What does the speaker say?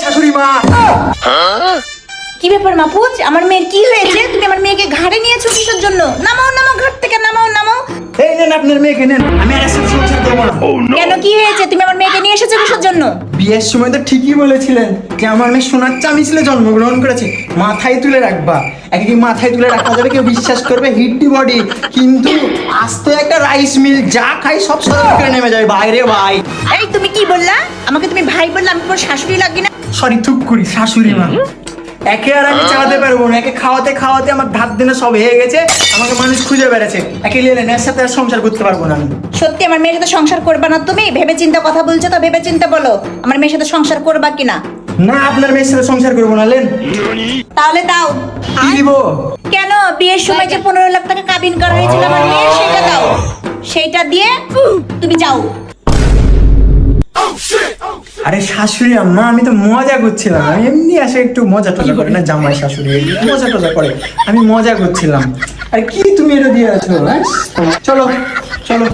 শাশুড়ি মা। কি ব্যাপার মাপুজ? আমার মেয়ের কি হয়েছে? তুমি আমার মেয়েকে ঘাড়ে নিয়েছো কিসের জন্য? নামাও নামাও ঘাট থেকে নামাও নামাও। এই নেন আপনার মেয়েকে নেন। আমি আর না কেন কি হয়েছে? তুমি আমার মেয়েকে নিয়ে এসেছ কিসের জন্য? বিয়ের সময় তো ঠিকই বলেছিলেন যে আমার মেয়ে সোনার চামি ছিল জন্মগ্রহণ করেছে। মাথায় তুলে রাখবা। একে কি মাথায় তুলে রাখা যাবে কেউ বিশ্বাস করবে হিডি বডি। কিন্তু আস্ত একটা রাইস মিল যা খাই সব সরল করে নেমে যায়। বাইরে ভাই এই তুমি কি বললা? আমাকে তুমি ভাই বললা আমি তোমার শাশুড়ি লাগি না? সরি থুক করি শাশুড়ি মা। একে আর আমি চালাতে পারব না একে খাওয়াতে খাওয়াতে আমার ধার দিনে সব হয়ে গেছে আমাকে মানুষ খুঁজে বেড়াচ্ছে। একে লেলেন এর সাথে আর সংসার করতে পারব না আমি। সত্যি আমার মেয়ের সাথে সংসার করবা না তুমি? ভেবে চিন্তা কথা বলছো তো ভেবে চিন্তা বলো আমার মেয়ের সাথে সংসার করবা কিনা? না আপনার মেয়ের সাথে সংসার করব না লেন তাহলে দাও। কি দিব? কেন? বিয়ের সময় যে পনেরো লাখ টাকা কাবিন করা হয়েছিল আমার মেয়ের সেটা দাও। সেইটা দিয়ে তুমি যাও। আরে শাশুড়ি, আম্মা, আমি তো মজা করছিলাম। আমি এমনি আসে একটু মজা টজা করে। না, জামাই শাশুড়ি মজা টজা করে। আমি মজা করছিলাম। আরে কি তুমি এটা দিয়ে আছো হ্যাঁ? চলো চলো।